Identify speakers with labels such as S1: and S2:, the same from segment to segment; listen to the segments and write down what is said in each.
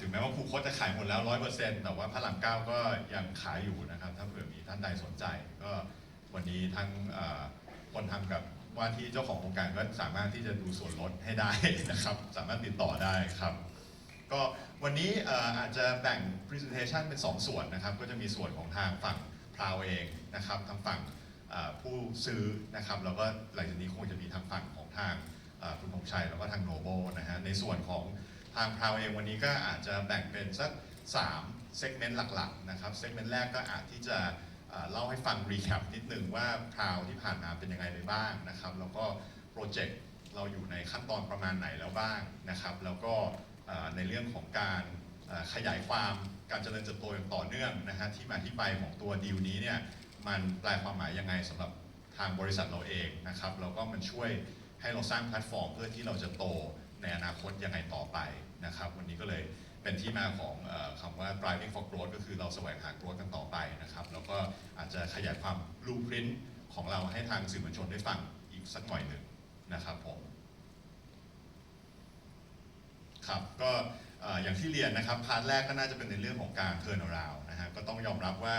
S1: ถึงแม้ว่าครูโคตจะขายหมดแล้วร้อยเปอร์เซ็นต์แต่ว่าพระรามเก้าก็ยังขายอยู่นะครับ ถ้าเผื่อมีท่านใดสนใจ ก็วันนี้ทั้งคนทำกับว่าที่เจ้าของโครงการก็สามารถที่จะดูส่วนลดให้ได้นะครับ สามารถติดต่อได้ครับ ก็วันนี้อาจจะแบ่ง presentation เป็น 2 ส่วนนะครับ ก็จะมีส่วนของทางฝั่งพราวเองนะครับ ทางฝั่งผู้ซื้อนะครับ แล้วก็หลังจากนี้คงจะมีทางฝั่งของทางคุณธงชัยแล้วก็ทางโนโบนะฮะ ในส่วนของ ทางพราวเองวันนี้ก็อาจจะแบ่งเป็นสัก3 segment หลักๆนะครับ segment แรกก็อาจที่จะเล่าให้ฟัง recap นิดนึงว่าพราวที่ผ่านมาเป็นยังไงไปบ้างนะครับแล้วก็โปรเจกต์เราอยู่ในขั้นตอนประมาณไหนแล้วบ้างนะครับแล้วก็ในเรื่องของการขยายความการเจริญเติบโตอย่างต่อเนื่องนะฮะที่มาที่ไปของตัวดีลนี้เนี่ยมันแปลความหมายยังไงสำหรับทางบริษัทเราเองนะครับแล้วก็มันช่วยให้เราสร้างแพลตฟอร์มเพื่อที่เราจะโต ในอนาคตยังไงต่อไปนะครับ วันนี้ก็เลยเป็นที่มาของอคำว่า driving for growth ก็คือเราแสวงหา growth กันต่อไปนะครับแล้วก็อาจจะขยายความ blueprint ของเราให้ทางสื่อมวลชนได้ฟังอีกสักหน่อยหนึ่งนะครับผมครับก็เอ่ออย่างที่เรียนนะครับพาร์ทแรกก็น่าจะเป็นในเรื่องของการ turn around นะฮะก็ต้องยอมรับว่า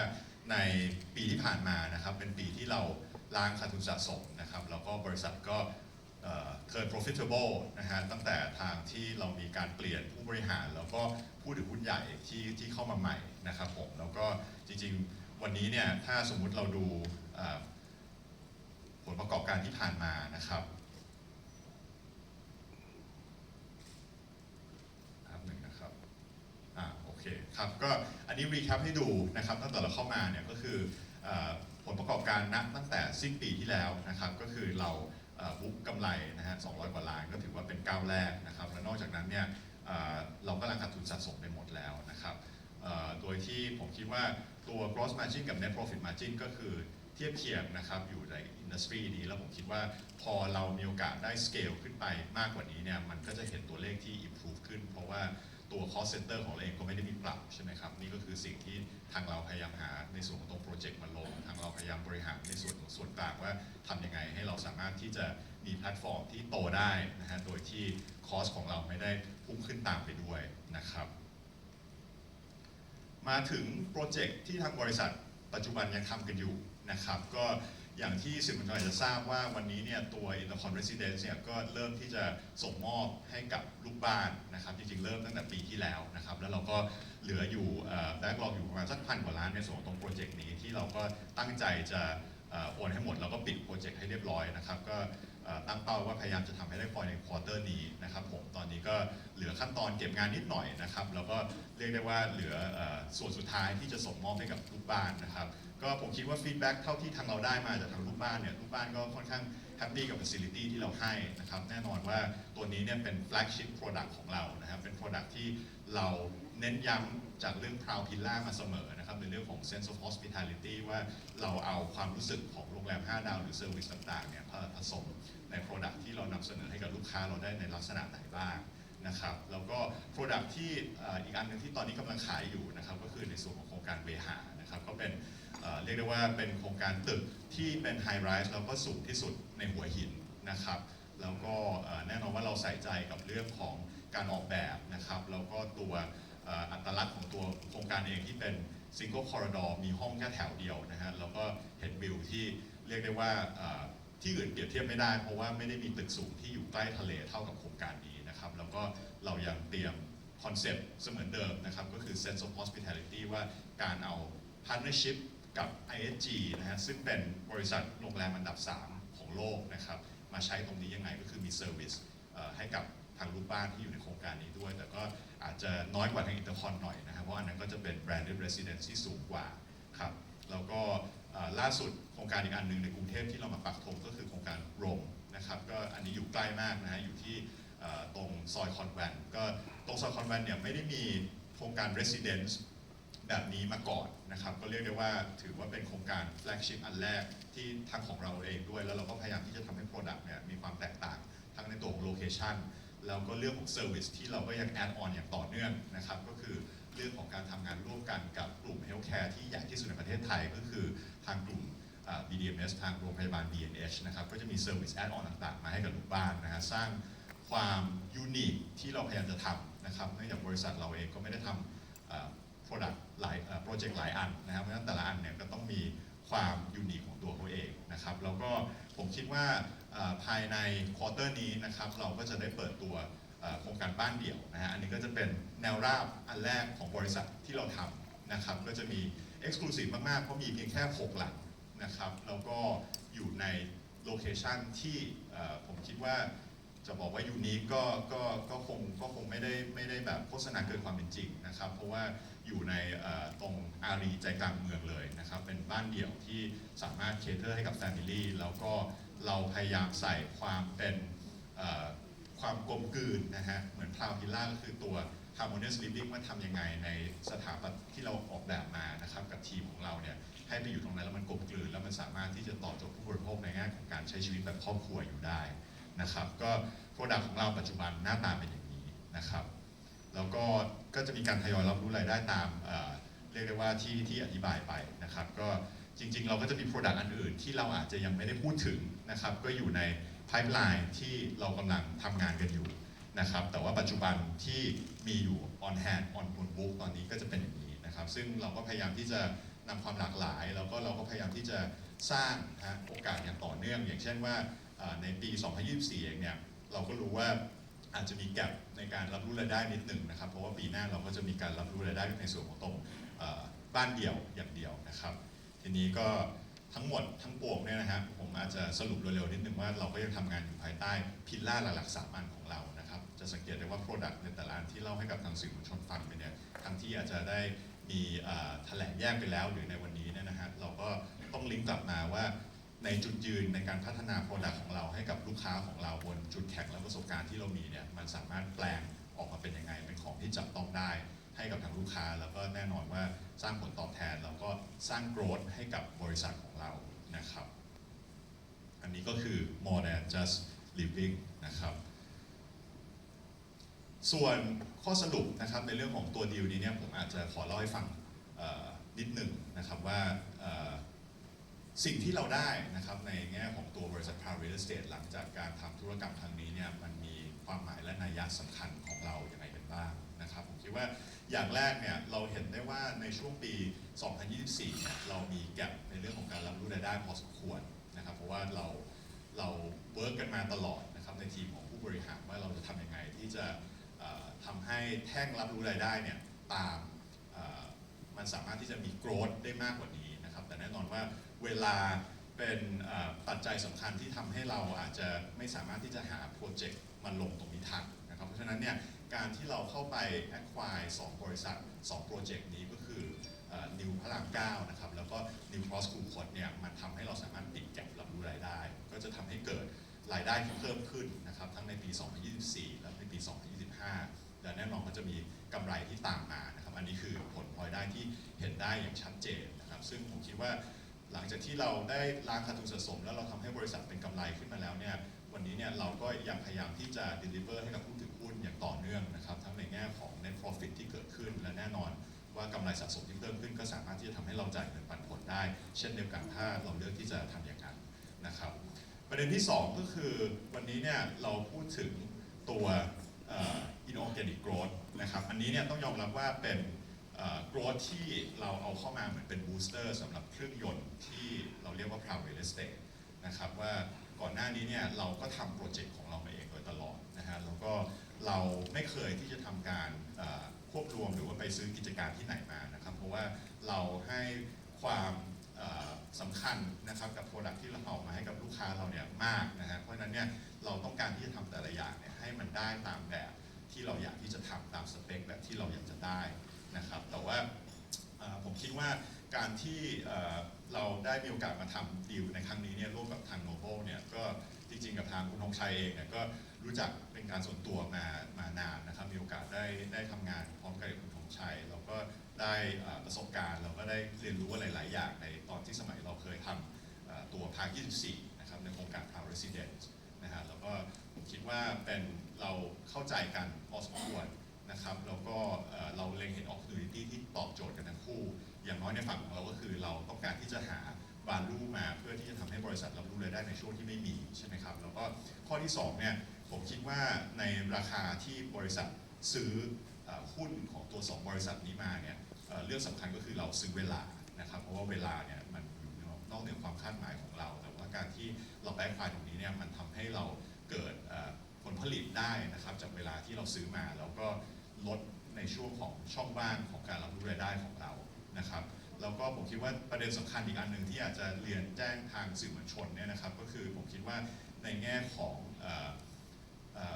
S1: ในปีที่ผ่านมานะครับเป็นปีที่เราล้างขาดทุนสะสมนะครับแล้วก็บริษัทก็ เอ่อ turn profitable นะฮะตั้งแต่ทางที่เรามีการเปลี่ยนผู้บริหาร แล้วก็ผู้ถือหุ้นใหญ่ที่ที่เข้ามาใหม่นะครับผมแล้วก็จริงๆวันนี้เนี่ยถ้าสมมุติเราดูผลประกอบการที่ผ่านมานะครับครับหนึ่งนะครับอ่าโอเคครับก็อันนี้รีแคปให้ดูนะครับตั้งแต่เราเข้ามาเนี่ยก็คืออผลประกอบการณตั้งแต่สิ้นปีที่แล้วนะครับก็คือเรา บุ๊กกำไรนะฮะ200 กว่าล้านก็ถือว่าเป็นก้าวแรกนะครับ และนอกจากนั้นเนี่ยเรากำลังขาดทุนสะสมไปหมดแล้วนะครับโดยที่ผมคิดว่าตัว gross margin กับ net profit margin ก็คือเทียบเคียงนะครับอยู่ในอินดัสทรีนี้แล้วผมคิดว่าพอเรามีโอกาสได้ scale ขึ้นไปมากกว่านี้เนี่ยมันก็จะเห็นตัวเลขที่ improve ขึ้น เพราะว่า ตัว cost center ของเราเองก็ไม่ได้มีปรับใช่ไหมครับ นี่ก็คือสิ่งที่ทางเราพยายามหาในส่วนของตัวโปรเจกต์มาลง ทางเราพยายามบริหารในส่วนของส่วนกลางว่าทำยังไงให้เราสามารถที่จะมีแพลตฟอร์มที่โตได้นะฮะโดยที่คอสของเราไม่ได้พุ่งขึ้นตามไปด้วยนะครับมาถึงโปรเจกต์ที่ทางบริษัทปัจจุบันยังทำกันอยู่นะครับ ก็ อย่างที่สื่อมวลชนอาจจะทราบว่าวันนี้เนี่ยตัว Intercon Residence เนี่ยก็เริ่มที่จะส่งมอบให้กับลูกบ้านนะครับ จริงๆ เริ่มตั้งแต่ปีที่แล้วนะครับ แล้วเราก็เหลืออยู่แบ็กลอกอยู่ประมาณสักพันกว่าล้านในส่วนของตรงโปรเจกต์นี้ที่เราก็ตั้งใจจะโอนให้หมด แล้วก็ปิดโปรเจกต์ให้เรียบร้อยนะครับ ก็ตั้งเป้าว่าพยายามจะทำให้ได้ภายในควอเตอร์นี้นะครับผมตอนนี้ก็เหลือขั้นตอนเก็บงานนิดหน่อยนะครับ แล้วก็เรียกได้ว่าเหลือส่วนสุดท้ายที่จะส่งมอบให้กับลูกบ้านนะครับ ก็ผมคิดว่าฟีดแบ็กเท่าที่ทางเราได้มาจากทางลูกบ้านเนี่ยลูกบ้านก็ค่อนข้างแฮปปี้กับ facility ที่เราให้นะครับแน่นอนว่าตัวนี้เนี่ยเป็น flagship product ของเรานะครับเป็น product ที่เราเน้นย้ำจากเรื่อง proud pillar มาเสมอนะครับในเรื่องของ sense of hospitality ว่าเราเอาความรู้สึกของโรงแรม 5 ดาวหรือ service ต่างๆเนี่ยผสมใน product ที่เรานำเสนอให้กับลูกค้าเราได้ในลักษณะไหนบ้างนะครับแล้วก็ product ที่อีกอันหนึงที่ตอนนี้กำลังขายอยู่นะครับก็คือในส่วนของโครงการเวหานะครับก็เป็น เรียกได้ว่าเป็นโครงการตึกที่เป็นไฮไรส์แล้วก็สูงที่สุดในหัวหินนะครับ แล้วก็แน่นอนว่าเราใส่ใจกับเรื่องของการออกแบบนะครับ แล้วก็ตัวอัตลักษณ์ของตัวโครงการเองที่เป็นซิงเกิลคอร์ดอร์มีห้องแค่แถวเดียวนะฮะแล้วก็เห็นวิวที่เรียกได้ว่าที่อื่นเปรียบเทียบไม่ได้ เพราะว่าไม่ได้มีตึกสูงที่อยู่ใกล้ทะเลเท่ากับโครงการนี้นะครับ แล้วก็เรายังเตรียมคอนเซปต์เสมือนเดิมนะครับ ก็คือ sense of hospitality ว่าการเอา partnership กับ ISG นะฮะซึ่งเป็นบริษัทโรงแรมอันดับ 3 ของโลกนะครับมาใช้ตรงนี้ยังไงก็คือมีเซอร์วิสให้กับทางลูกบ้านที่อยู่ในโครงการนี้ด้วย แต่ก็อาจจะน้อยกว่าทางอินเตอร์คอนหน่อยนะครับเพราะอันนั้นก็จะเป็น branded residence ที่สูงกว่าครับแล้วก็ล่าสุดโครงการอีกอันหนึ่งในกรุงเทพที่เรามาปักธงก็คือโครงการโรมนะครับก็อันนี้อยู่ใกล้มากนะฮะอยู่ที่ตรงซอยคอนแวนก็ตรงซอยคอนแวนเนี่ยไม่ได้มีโครงการ residence แบบนี้มาก่อนนะครับ ก็เรียกได้ว่าถือว่าเป็นโครงการ flagship อันแรกที่ทางของเราเองด้วย แล้วเราก็พยายามที่จะทำให้ product เนี่ยมีความแตกต่าง ทั้งในตัวของ location แล้วก็เรื่องของ service ที่เราก็ยัง add on อย่างต่อเนื่องนะครับ ก็คือเรื่องของการทำงานร่วมกันกับกลุ่ม healthcare ที่ใหญ่ที่สุดในประเทศไทย ก็คือทางกลุ่มอ่า BDMS ทางโรงพยาบาล BNH นะครับก็จะมี service add on ต่างๆ มาให้กับลูกบ้านนะฮะสร้าง ความยูนิคที่เราพยายามจะทำนะครับเนื่องจากบริษัทเราเองก็ไม่ได้ทำเอ่อ product หลายโปรเจกต์หลายอันนะครับเพราะฉะนั้นแต่ละอันเนี่ยก็ต้องมีความยูนิคของตัวเขาเองนะครับแล้วก็ผมคิดว่าภายในควอเตอร์นี้นะครับเราก็จะได้เปิดตัวโครงการบ้านเดี่ยวนะฮะอันนี้ก็จะเป็นแนวราบอันแรกของบริษัทที่เราทำนะครับก็จะมี Exclusive มากๆ เพราะมีเพียงแค่ 6 หลังนะครับแล้วก็อยู่ในโลเคชันที่ผมคิดว่าจะบอกว่ายูนิคก็ก็ก็คงก็คงไม่ได้ไม่ได้แบบโฆษณาเกินความเป็นจริงนะครับเพราะว่า อยู่ในตรงอารีใจกลางเมืองเลยนะครับ เป็นบ้านเดี่ยวที่สามารถเคเทอร์ให้กับแฟมิลี่แล้วก็เราพยายามใส่ความเป็นความกลมกลืนนะฮะ เหมือนพราวพิล่าก็คือตัว harmonious living ว่าทำยังไงในสถาปัตย์ที่เราออกแบบมานะครับ กับทีมของเราเนี่ย ให้ไปอยู่ตรงนั้นแล้วมันกลมกลืน แล้วมันสามารถที่จะตอบโจทย์ผู้บริโภคในแง่ของการใช้ชีวิตแบบครอบครัวอยู่ได้นะครับ ก็โปรดักต์ของเราปัจจุบันหน้าตาเป็นอย่างนี้นะครับ แล้วก็ก็จะมีการทยอยรับรู้รายได้ตามเรียกได้ว่าที่ที่อธิบายไปนะครับก็จริง ๆ เราก็จะมีโปรดักต์อันอื่นที่เราอาจจะยังไม่ได้พูดถึงนะครับก็อยู่ใน pipeline ที่เรากำลังทำงานกันอยู่นะครับแต่ว่าปัจจุบันที่มีอยู่ on hand on on book ตอนนี้ก็จะเป็นอย่างนี้นะครับซึ่งเราก็พยายามที่จะนำความหลากหลาย แล้วก็เราก็พยายามที่จะสร้างนะโอกาสอย่างต่อเนื่อง อย่างเช่นว่าเอ่อในปี 2024 เองเนี่ยเราก็รู้ว่า อาจจะมีแกลบในการรับรู้รายได้นิดหนึ่งนะครับ เพราะว่าปีหน้าเราก็จะมีการรับรู้รายได้ในส่วนของตรงบ้านเดี่ยวอย่างเดียวนะครับ ทีนี้ก็ทั้งหมดทั้งปวงเนี่ยนะฮะผมอาจจะสรุปเร็วๆนิดนึงว่าเราก็ยังทำงานอยู่ภายใต้พิลล่าหลักๆสามอันของเรานะครับ จะสังเกตได้ว่า Product ในแต่ละอันที่เล่าให้กับทางสื่อมวลชนฟังไปเนี่ยทั้งที่อาจจะได้มีแถลงแยกไปแล้วหรือในวันนี้เนี่ยนะฮะเราก็ต้องลิงก์กลับมาว่า ในจุดยืนในการพัฒนาโปรดักต์ของเราให้กับลูกค้าของเราบนจุดแข็งและประสบการณ์ที่เรามีเนี่ยมันสามารถแปลงออกมาเป็นยังไง เป็นของที่จับต้องได้ให้กับทางลูกค้า แล้วก็แน่นอนว่าสร้างผลตอบแทนแล้วก็สร้างโกรธให้กับบริษัทของเรานะครับ อันนี้ก็คือ more than just living นะครับส่วนข้อสรุปนะครับในเรื่องของตัวดีลนี้เนี่ยผมอาจจะขอเล่าให้ฟังนิดหนึ่งนะครับว่า สิ่งที่เราได้นะครับในแง่ของตัวบริษัท Prime Real Estate หลังจากการทำธุรกรรมครั้งนี้เนี่ยมันมีความหมายและนัยยะสำคัญของเราอย่างไรกันบ้างนะครับผมคิดว่าอย่างแรกเนี่ยเราเห็นได้ว่าในช่วงปี 2024เนี่ยเรามีแกลบในเรื่องของการรับรู้รายได้พอสมควรนะครับเพราะว่าเราเราเวิร์กกันมาตลอดนะครับในทีมของผู้บริหารว่าเราจะทำยังไงที่จะทำให้แท่งรับรู้รายได้เนี่ยตามมันสามารถที่จะมีโกรธได้มากกว่านี้นะครับแต่แน่นอนว่า เวลาเป็นปัจจัยสำคัญที่ทำให้เราอาจจะไม่สามารถที่จะหาโปรเจกต์มาลงตรงนี้ทันนะครับเพราะฉะนั้นเนี่ยการที่เราเข้าไป acquire 2บริษัท2โปรเจกต์นี้ก็คือนิวพระราม9นะครับแล้วก็ New Cross คูคตเนี่ยมันทำให้เราสามารถปิดแก็บรับรู้รายได้ ก็จะทำให้เกิดรายได้ที่เพิ่มขึ้นนะครับทั้งในปี 2024 และในปี 2025 และแน่นอนมันจะมีกำไรที่ตามมานะครับอันนี้คือผลพลอยได้ที่เห็นได้อย่างชัดเจนนะครับซึ่งผมคิดว่า หลังจากที่เราได้ล้างขาดทุนสะสม แล้วเราทำให้บริษัทเป็นกำไรขึ้นมาแล้วเนี่ยวันนี้เนี่ยเราก็ยังพยายามที่จะ deliver ให้กับผู้ถือหุ้นอย่างต่อเนื่องนะครับทั้งในแง่ของ net profit ที่เกิดขึ้นและแน่นอนว่ากำไรสะสมที่เพิ่มขึ้นก็สามารถที่จะทำให้เราจ่ายเงินปันผลได้ เช่นเดียวกันถ้าเราเลือกที่จะทำอย่างนั้นนะครับ ประเด็นที่ 2 ก็คือวันนี้เนี่ยเราพูดถึงตัวเอ่อ inorganic growth นะครับอันนี้เนี่ยต้องยอมรับว่าเป็น โกรธที่เราเอาเข้ามาเหมือนเป็นบูสเตอร์สำหรับเครื่องยนต์ที่เราเรียกว่า Prime Real Estate นะครับว่าก่อนหน้านี้เนี่ยเราก็ทำโปรเจกต์ของเรามาเองโดยตลอดนะฮะแล้วก็เราไม่เคยที่จะทำการควบรวมหรือว่าไปซื้อกิจการที่ไหนมานะครับ เพราะว่าเราให้ความสำคัญนะครับกับโปรดักที่เราเอามาให้กับลูกค้าเราเนี่ยมากนะฮะเพราะฉะนั้นเนี่ยเราต้องการที่จะทำแต่ละอย่างเนี่ยให้มันได้ตามแบบที่เราอยากที่จะทำตามสเปคแบบที่เราอยากจะได้ นะครับ แต่ว่าผมคิดว่าการที่เราได้มีโอกาสมาทำดีลในครั้งนี้เนี่ยร่วมกับทางโนโ l เนี่ยก็จริงๆกับทางคุณธงชัยเองเนี่ยก็รู้จักเป็นการส่วนตัวมามานานนะครับมีโอกาสได้ได้ทำงานพร้อมกับคุณธงชัยเราก็ได้ประสบการณ์ เราก็ได้เรียนรู้อะไรหลายอย่างในตอนที่สมัยเราเคยทำตัวพาร์ค24 นะครับในโครงการ Town Residence นะฮะแล้วก็ผมคิดว่าเป็นเราเข้าใจกันพอสมควร นะครับแล้วก็เราเล็งเห็น opportunity ที่ตอบโจทย์กันทั้งคู่ อย่างน้อยในฝั่งของเราก็คือเราต้องการที่จะหา value มาเพื่อที่จะทำให้บริษัทรับรู้รายได้ในช่วงที่ไม่มีใช่ไหมครับแล้วก็ข้อที่สองเนี่ยผมคิดว่าในราคาที่บริษัทซื้อหุ้นของตัว 2 บริษัทนี้มาเนี่ยเรื่องสำคัญก็คือเราซื้อเวลานะครับเพราะว่าเวลาเนี่ยมันอยู่นอกเหนือความคาดหมายของเรา แต่ว่าการที่เราไปควายตรงนี้เนี่ยมันทำให้เราเกิดผลผลิตได้นะครับจากเวลาที่เราซื้อมาแล้วก็ ลดในช่วงของช่องว่างของการรับรู้รายได้ของเรานะครับแล้วก็ผมคิดว่าประเด็นสำคัญอีกอันหนึ่งที่อาจจะเรียนแจ้งทางสื่อมวลชนเนี่ยนะครับก็คือผมคิดว่าในแง่ของอ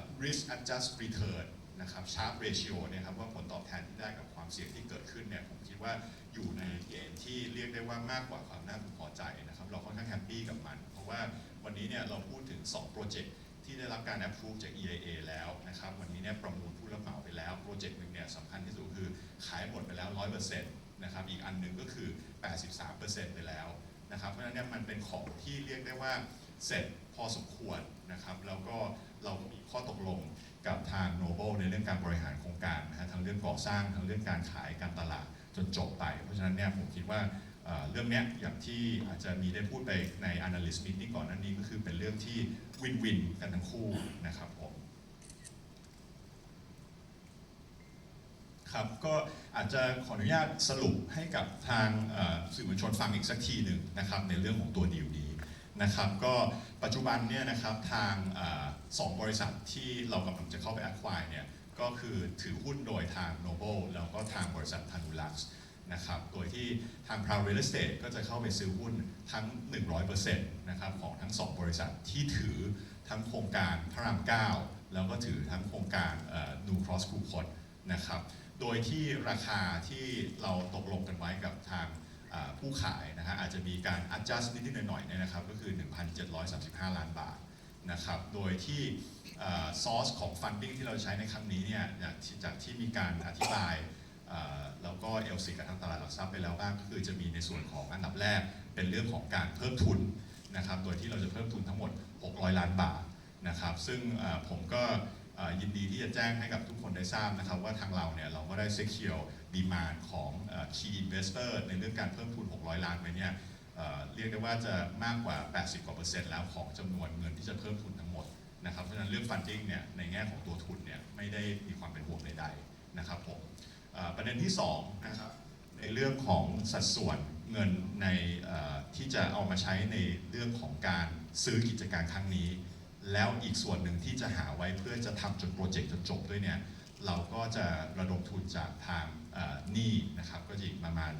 S1: อ risk adjust return นะครับ sharp ratio เนี่ยครับว่าผลตอบแทนที่ได้กับความเสี่ยงที่เกิดขึ้นเนี่ยผมคิดว่าอยู่ในเกณฑ์ที่เรียกได้ว่ามากกว่าความน่าพึงพอใจนะครับเราค่อนข้างแฮปปี้กับมัน เพราะว่าวันนี้เนี่ยเราพูดถึง 2 โปรเจกต์ ที่ได้รับการ approve จาก EIA แล้วนะครับ วันนี้เนี่ยประมูลผู้รับเหมาไปแล้วโปรเจกต์หนึ่งเนี่ยสำคัญที่สุดคือขายหมดไปแล้ว 100%นะครับอีกอันหนึ่งก็คือ 83%ไปแล้วนะครับเพราะฉะนั้นเนี่ยมันเป็นของที่เรียกได้ว่าเสร็จพอสมควรนะครับแล้วก็เรามีข้อตกลงกับทาง Noble ในเรื่องการบริหารโครงการนะฮะทั้งเรื่องก่อสร้างทั้งเรื่องการขายการตลาดจนจบไป เพราะฉะนั้นเนี่ยผมคิดว่า เรื่องนี้อย่างที่อาจจะมีได้พูดไปใน analyst meeting ก่อนหน้านี้ก็คือเป็นเรื่องที่วินวินกันทั้งคู่นะครับผมครับก็อาจจะขออนุญาตสรุปให้กับทางสื่อมวลชนฟังอีกสักทีหนึ่งนะครับในเรื่องของตัวดีลนี้นะครับก็ปัจจุบันเนี่ยนะครับทางอสองบริษัทที่เรากำลังจะเข้าไป acquire เนี่ยก็คือถือหุ้นโดยทาง Noble แล้วก็ทางบริษัท t a n u l u x นะครับ โดยที่ทาง Proud Real Estate ก็จะเข้าไปซื้อหุ้นทั้ง 100%นะครับของทั้ง 2 บริษัทที่ถือทั้งโครงการพระราม 9 แล้วก็ถือทั้งโครงการเอ่อ New Cross c o o นะครับ โดยที่ราคาที่เราตกลงกันไว้กับทางผู้ขายนะฮะอาจจะมีการ adjust นิดๆหน่อยๆเนี่ยนะครับก็คือ 1,735 ล้านบาทนะครับ โดยที่ซอสของ funding ที่เราใช้ในครั้งนี้เนี่ยจากที่มีการอธิบาย แล้วก็เอลซีกับทางตลาดหลักทรัพย์ไปแล้วบ้างก็คือจะมีในส่วนของอันดับแรก เป็นเรื่องของการเพิ่มทุนนะครับโดยที่เราจะเพิ่มทุนทั้งหมด 600 ล้านบาทนะครับ ซึ่งผมก็ยินดีที่จะแจ้งให้กับทุกคนได้ทราบนะครับ ว่าทางเราเนี่ยเราก็ได้ secure demand ของเอ่อ key investor ในเรื่องการเพิ่มทุน 600 ล้านไปเนี่ยเรียกได้ว่าจะมากกว่า 80 กว่าเปอร์เซ็นต์แล้วของจำนวนเงินที่จะเพิ่มทุนทั้งหมดนะครับเพราะฉะนั้นเรื่อง funding เนี่ยในแง่ของตัวทุนเนี่ยไม่ได้มีความเป็นห่วงใดๆนะครับผม ประเด็นที่สองนะครับในเรื่องของสัดส่วนเงินในที่จะเอามาใช้ในเรื่องของการซื้อกิจการครั้งนี้ แล้วอีกส่วนหนึ่งที่จะหาไว้เพื่อจะทำจนโปรเจกต์จนจบด้วยเนี่ยเราก็จะระดมทุนจากทางหนี้นะครับก็จะอีกประมาณ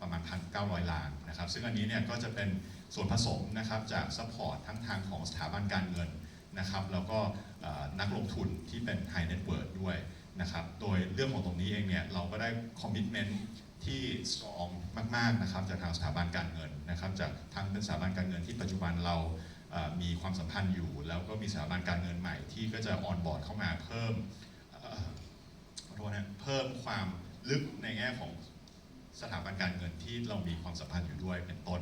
S1: ประมาณ 1,900 ล้านนะครับ ซึ่งอันนี้เนี่ยก็จะเป็นส่วนผสมนะครับจากซัพพอร์ตทั้งทางของสถาบันการเงินนะครับ แล้วก็นักลงทุนที่เป็น High Net Worth ด้วย นะครับ โดยเรื่องของตรงนี้เองเนี่ยเราก็ได้คอมมิชเมนต์ที่สตรองมากๆนะครับจากทางสถาบันการเงินนะครับจากทั้งเป็นสถาบันการเงินที่ปัจจุบันเรามีความสัมพันธ์อยู่ แล้วก็มีสถาบันการเงินใหม่ที่ก็จะออนบอร์ดเข้ามาเพิ่มโทษนะเพิ่มความลึกในแง่ของสถาบันการเงินที่เรามีความสัมพันธ์อยู่ด้วยเป็นต้น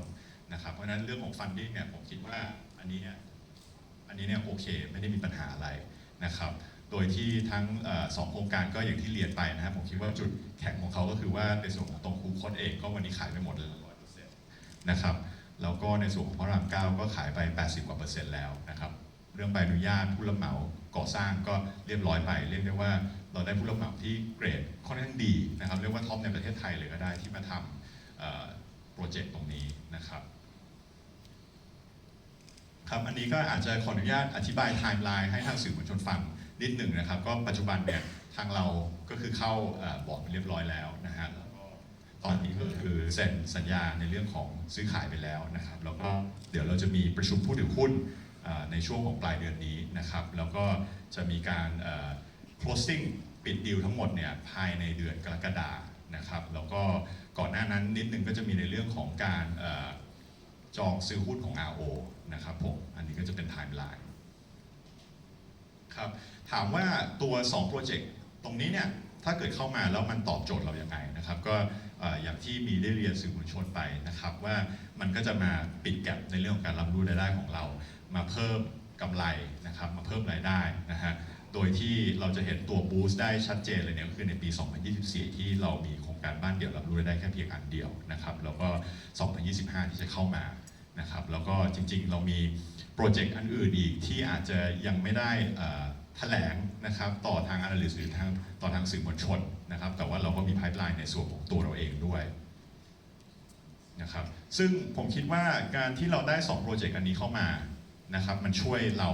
S1: นะครับ เพราะฉะนั้นเรื่องของฟันดิ้งเนี่ยผมคิดว่าอันนี้เนี่ยอันนี้เนี่ยโอเคไม่ได้มีปัญหาอะไรนะครับ โดยที่ทั้งสองโครงการก็อย่างที่เรียนไปนะครับผมคิดว่าจุดแข็งของเขาก็คือว่าในส่วนของตรงคูคตเองก็วันนี้ขายไปหมดเลยร้อยเปอร์เซ็นต์นะครับแล้วก็ในส่วนของพระรามเก้าก็ขายไป 80 กว่าเปอร์เซ็นต์แล้วนะครับเรื่องใบอนุญาตผู้รับเหมาก่อสร้างก็เรียบร้อยไป เรียกได้ว่าเราได้ผู้รับเหมาที่เกรดค่อนข้างดีนะครับเรียกว่าท็อปในประเทศไทยเลยก็ได้ที่มาทำโปรเจกต์ตรงนี้นะครับครับอันนี้ก็อาจจะขออนุญาตอธิบายไทม์ไลน์ให้ทางสื่อมวลชนฟัง นิดหนึ่งนะครับ ก็ปัจจุบันเนี่ยทางเราก็คือเข้าอบอร์ดไปเรียบร้อยแล้วนะฮะแล้วก็ตอนนี้ก็คือเซ็นสัญญาในเรื่องของซื้อขายไปแล้วนะครับ แล้วก็เดี๋ยวเราจะมีประชุมผู้ถือหุ้นในช่วงของปลายเดือนนี้นะครับ แล้วก็จะมีการ closing ปิดดีลทั้งหมดเนี่ยภายในเดือนกรกฎานะครับ แล้วก็ก่อนหน้านั้นนิดนึงก็จะมีในเรื่องของการจองซื้อหุ้นของ RO นะครับผม อันนี้ก็จะเป็นไทม์ไลน์ ครับถามว่าตัว2โปรเจกต์ตรงนี้เนี่ยถ้าเกิดเข้ามาแล้วมันตอบโจทย์เราอยังไงนะครับ ก็ออย่างที่มีได้เรียนสื่อมวลชนไปนะครับ ว่ามันก็จะมาปิดแก็บในเรื่องของการรับรู้รายได้ของเรา มาเพิ่มกำไรนะครับ มาเพิ่มรายได้นะฮะโดยที่เราจะเห็นตัวบูสต์ได้ชัดเจนเลยเนี่ยก็คือในปี 2024 ที่เรามีโครงการบ้านเดี่ยวรับรู้รายได้แค่เพียงอันเดียวนะครับแล้วก็ 2025 ที่จะเข้ามานะครับแล้วก็จริงๆ เรามี โปรเจกต์อันอื่นอีกที่อาจจะยังไม่ได้แถลงนะครับต่อทาง analyst หรือทางต่อทางสื่อมวลชนนะครับ แต่ว่าเราก็มี pipeline ในส่วนของตัวเราเองด้วยนะครับซึ่งผมคิดว่าการที่เราได้ 2 โปรเจกต์อันนี้เข้ามานะครับมันช่วยเรา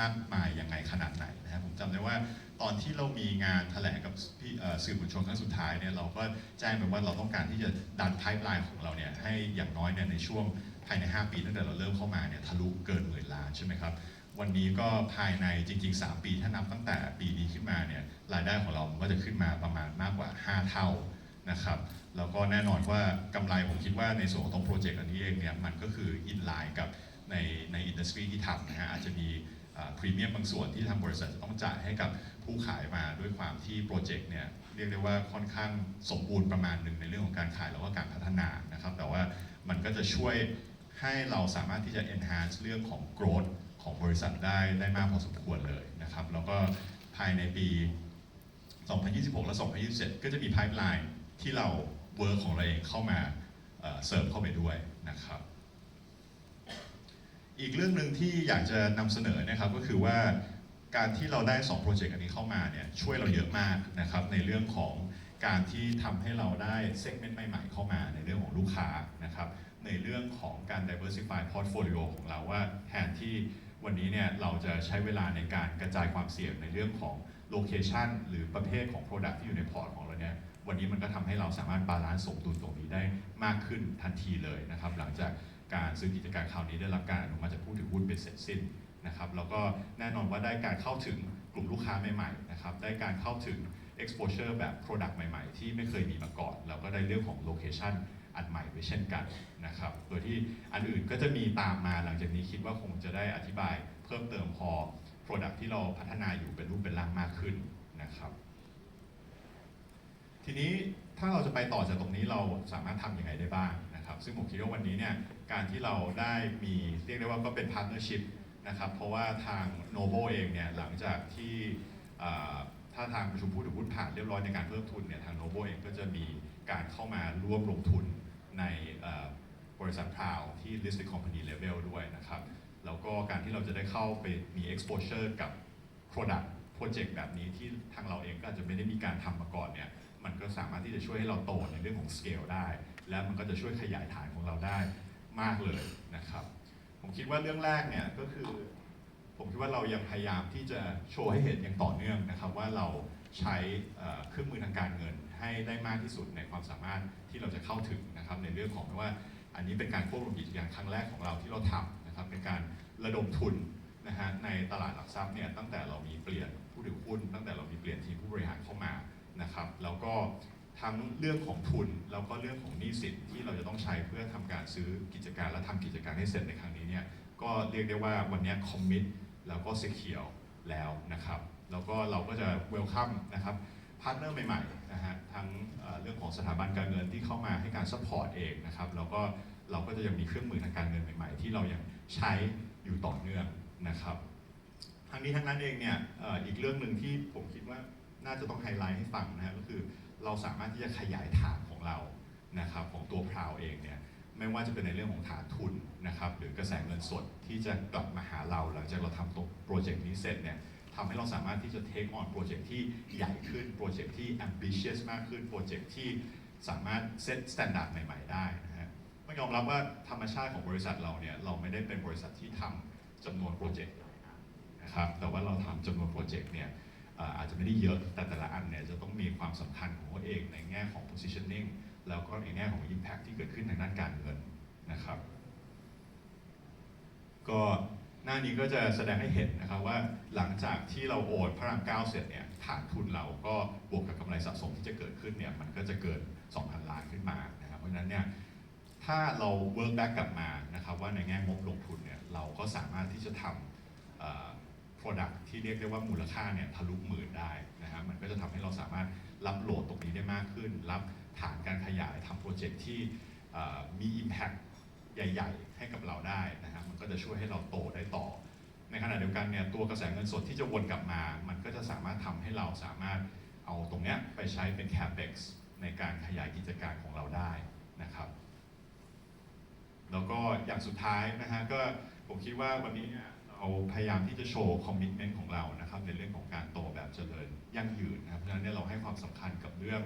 S1: มากมายยังไงขนาดไหนนะครับผมจำได้ว่าตอนที่เรามีงานแถลงกับพี่สื่อมวลชนครั้งสุดท้ายเนี่ยเราก็แจ้งไปว่าเราต้องการที่จะดัน pipeline ของเราเนี่ยให้อย่างน้อยเนี่ยในช่วง ภายใน 5 ปีตั้งแต่เราเริ่มเข้ามาเนี่ยทะลุเกินหมื่นล้านใช่ไหมครับวันนี้ก็ภายในจริง ๆ 3 ปีถ้านับตั้งแต่ปีนี้ขึ้นมาเนี่ยรายได้ของเรามันก็จะขึ้นมาประมาณมากกว่า 5 เท่านะครับแล้วก็แน่นอนว่ากำไรผมคิดว่าในส่วนของตรงโปรเจกต์อันนี้เองเนี่ยมันก็คืออินไลน์กับในในอินดัสทรีที่ทำนะฮะอาจจะมีพรีเมียมบางส่วนที่ทางบริษัทจะต้องจ่ายให้กับผู้ขายมาด้วยความที่โปรเจกต์เนี่ยเรียกได้ว่าค่อนข้างสมบูรณ์ประมาณหนึ่งในเรื่องของการขายแล้วก็การพัฒนานะครับแต่ว่ามันก็จะช่วย ให้เราสามารถที่จะ enhance เรื่องของ growth ของบริษัทได้ได้มากพอสมควรเลยนะครับ แล้วก็ภายในปี 2026 และ 2027 ก็จะมี pipeline ที่เรา work ของเราเองเข้ามาเสริมเข้าไปด้วยนะครับ อีกเรื่องหนึ่งที่อยากจะนำเสนอนะครับก็คือว่าการที่เราได้2โปรเจกต์อันนี้เข้ามาเนี่ยช่วยเราเยอะมากนะครับในเรื่องของการที่ทำให้เราได้เซกเมนต์ใหม่ ๆ เข้ามาในเรื่องของลูกค้านะครับ ในเรื่องของการ diversify portfolio ของเราว่าแทนที่วันนี้เนี่ยเราจะใช้เวลาในการกระจายความเสี่ยงในเรื่องของ location หรือประเภทของ product ที่อยู่ในพอร์ตของเราเนี่ยวันนี้มันก็ทำให้เราสามารถบาลานซ์สมดุลตรงนี้ได้มากขึ้นทันทีเลยนะครับ หลังจากการซื้อกิจการคราวนี้ได้รับการอนุมัติจากผู้ถือหุ้นเป็นเสร็จสิ้นนะครับแล้วก็แน่นอนว่าได้การเข้าถึงกลุ่มลูกค้าใหม่ๆนะครับได้การเข้าถึง exposure แบบ product ใหม่ๆ ที่ไม่เคยมีมาก่อน แล้วก็ได้เรื่องของ location อันใหม่ไว้เช่นกันนะครับ โดยที่อันอื่นก็จะมีตามมาหลังจากนี้คิดว่าคงจะได้อธิบายเพิ่มเติมพอ Product ที่เราพัฒนาอยู่เป็นรูปเป็นร่างมากขึ้นนะครับ ทีนี้ถ้าเราจะไปต่อจากตรงนี้เราสามารถทำยังไงได้บ้างนะครับ ซึ่งผมคิดว่าวันนี้เนี่ยการที่เราได้มีเรียกได้ว่าก็เป็นพาร์ n เนอร์ชิพนะครับ เพราะว่าทาง Novo เองเนี่ยหลังจากที่ถ้าทางประชุมผู้ถือหุ้นผ่านเรียบร้อยในการเพิ่มทุนเนี่ยทาง Novo เองก็จะมีการเข้ามาร่วมลงทุน ในบริษัทพราวที่ listed company level ด้วยนะครับ แล้วก็การที่เราจะได้เข้าไปมี exposure กับ product project แบบนี้ที่ทางเราเองก็อาจจะไม่ได้มีการทำมาก่อนเนี่ย มันก็สามารถที่จะช่วยให้เราโตในเรื่องของ scale ได้ และมันก็จะช่วยขยายฐานของเราได้มากเลยนะครับ ผมคิดว่าเรื่องแรกเนี่ยก็คือ ผมคิดว่าเรายังพยายามที่จะโชว์ให้เห็นอย่างต่อเนื่องนะครับ ว่าเราใช้เครื่องมือทางการเงิน ให้ได้มากที่สุดในความสามารถที่เราจะเข้าถึงนะครับในเรื่องของว่า อันนี้เป็นการควบรวมกิจการครั้งแรกของเราที่เราทำนะครับเป็นการระดมทุนนะฮะในตลาดหลักทรัพย์เนี่ยตั้งแต่เรามีเปลี่ยนผู้ถือหุ้น ตั้งแต่เรามีเปลี่ยนทีมผู้บริหารเข้ามานะครับแล้วก็ทั้งเรื่องของทุนแล้วก็เรื่องของหนี้สินที่เราจะต้องใช้เพื่อทำการซื้อกิจการและทำกิจการให้เสร็จในครั้งนี้เนี่ยก็เรียกได้ว่าวันนี้คอมมิตแล้วก็ secure แล้วนะครับ แล้วก็เราก็จะเวลคัมนะครับ พาร์ทเนอร์ใหม่ๆนะฮะทั้งเรื่องของสถาบันการเงินที่เข้ามาให้การซัพพอร์ตเองนะครับแล้วก็เราก็จะยังมีเครื่องมือทางการเงินใหม่ๆ ที่เรายังใช้อยู่ต่อเนื่องนะครับทั้งนี้ทั้งนั้นเองเนี่ยอีกเรื่องหนึ่งที่ผมคิดว่าน่าจะต้องไฮไลท์ให้ฟังนะฮะก็คือเราสามารถที่จะขยายฐานของเรานะครับของตัวพราวเองเนี่ยไม่ว่าจะเป็นในเรื่องของฐานทุนนะครับหรือกระแสเงินสดที่จะกลับมาหาเราหลังจากเราทำตัวโปรเจกต์นี้เสร็จเนี่ย ทำให้เราสามารถที่จะ take on โปรเจกต์ที่ใหญ่ขึ้น โปรเจกต์ที่ ambitious มากขึ้น โปรเจกต์ที่สามารถ set standard ใหม่ ๆ ได้นะฮะต้องยอมรับว่าธรรมชาติของบริษัทเราเนี่ยเราไม่ได้เป็นบริษัทที่ทำจำนวนโปรเจกต์นะครับแต่ว่าเราทำจำนวนโปรเจกต์เนี่ยเอ่ออาจจะไม่ได้เยอะแต่แต่ละอันเนี่ยจะต้องมีความสำคัญของตัวเองในแง่ของ positioning แล้วก็ในแง่ของ impact ที่เกิดขึ้นทางด้านการเงินนะครับ ก็ หน้านี้ก็จะแสดงให้เห็นนะครับว่าหลังจากที่เราโอนพระรามเก้าเสร็จเนี่ยฐานทุนเราก็บวกกับกำไรสะสมที่จะเกิดขึ้นเนี่ยมันก็จะเกิน 2,000 ล้านขึ้นมานะครับ เพราะฉะนั้นเนี่ยถ้าเรา work back กลับมานะครับว่าในแง่งบลงทุนเนี่ยเราก็สามารถที่จะทำเอ่อ Product ที่เรียกได้ว่ามูลค่าเนี่ยทะลุหมื่นได้นะฮะมันก็จะทำให้เราสามารถรับโหลดตรงนี้ได้มากขึ้น รับฐานการขยายทำโปรเจกต์ที่มี Impact ใหญ่ ๆ ให้กับเราได้นะฮะมันก็จะช่วยให้เราโตได้ต่อ ในขณะเดียวกันเนี่ยตัวกระแสเงินสดที่จะวนกลับมา มันก็จะสามารถทำให้เราสามารถเอาตรงเนี้ยไปใช้เป็น capex ในการขยายกิจการของเราได้นะครับ แล้วก็อย่างสุดท้ายนะฮะก็ผมคิดว่าวันนี้เนี่ยเราพยายามที่จะโชว์คอมมิชเมนต์ของเรานะครับในเรื่องของการโตแบบเจริญยั่งยืนนะครับเพราะฉะนั้นเนี่ยเราให้ความสำคัญกับเรื่อง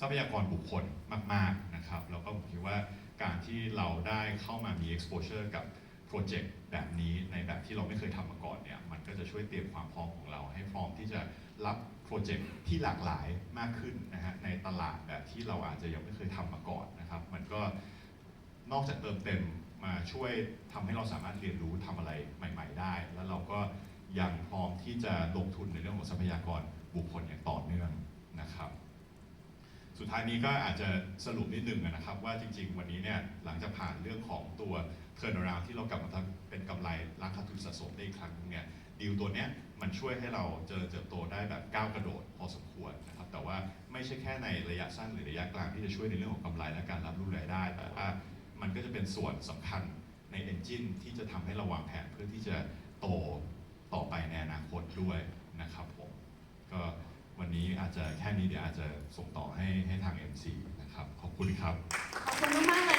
S1: ทรัพยากรบุคคลมาก ๆนะครับ แล้วก็ผมคิดว่า การที่เราได้เข้ามามี exposure กับโปรเจกต์แบบนี้ในแบบที่เราไม่เคยทำมาก่อนเนี่ยมันก็จะช่วยเตรียมความพร้อมของเรา ให้พร้อมที่จะรับโปรเจกต์ที่หลากหลายมากขึ้นนะฮะในตลาดแบบที่เราอาจจะยังไม่เคยทำมาก่อนนะครับมันก็นอกจากเติมเต็มมาช่วยทำให้เราสามารถเรียนรู้ทำอะไรใหม่ ๆ ได้ แล้วเราก็ยังพร้อมที่จะลงทุนในเรื่องของทรัพยากรบุคคลอย่างต่อเนื่องนะครับ สุดท้ายนี้ก็อาจจะสรุปนิดนึงนะครับ ว่าจริง ๆ วันนี้เนี่ยหลังจากผ่านเรื่องของตัว turnaround ที่เรากลับมาทำเป็นกำไรล้างขาดทุนสะสมได้อีกครั้งนึงเนี่ยดีลตัวเนี้ยมันช่วยให้เราเจริญเติบโตได้แบบก้าวกระโดดพอสมควรนะครับแต่ว่าไม่ใช่แค่ในระยะสั้นหรือระยะกลางที่จะช่วยในเรื่องของกำไรและการรับรู้รายได้ แต่ว่ามันก็จะเป็นส่วนสำคัญใน engine ที่จะทำให้เราวางแผนเพื่อที่จะโตต่อไปในอนาคตด้วยนะครับผมก็ วันนี้อาจจะแค่นี้เดี๋ยวอาจจะส่งต่อให้ให้ทาง MC นะครับ ขอบคุณครับ
S2: ขอบคุณมากๆเลย